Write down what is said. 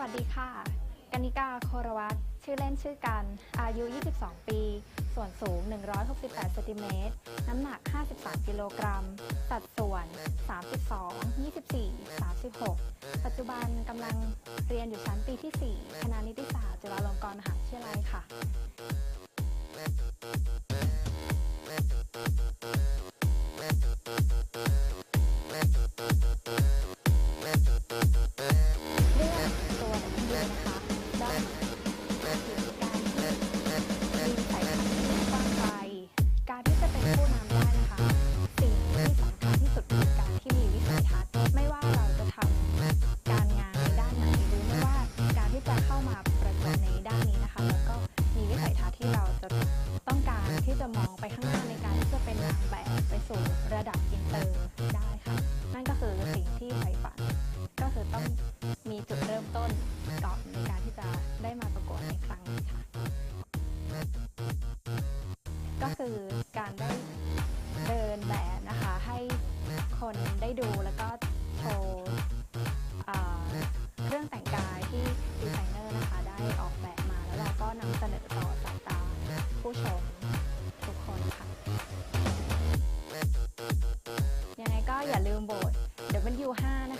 วัสดีค่ะ กนิกาโครวัตชื่อเล่นชื่อกัน อายุ 22 ปี ส่วนสูง 168เซนติเมตร น้ำหนัก 53 กิโลกรัม สัดส่วน 32 24 36 ปัจจุบันกำลังเรียนอยู่ชั้นปีที่ 4 คณะนิติศาสตร์จุฬาลงกรณ์มหาวิทยาลัยค่ะ มาประกวดในด้านนี้นะคะ แล้วก็มีวิสัยทัศน์ที่เราจะต้องการที่จะมองไปข้างหน้าในการที่จะเป็นนางแบบไปสู่ระดับอินเตอร์ได้ค่ะ นั่นก็คือสิ่งที่ใฝ่ฝัน ก็คือต้องมีจุดเริ่มต้นก่อนในการที่จะได้มาประกวดในครั้งนี้ค่ะ ก็คือ อย่าลืมโบนด์เหวต W5 นะคะ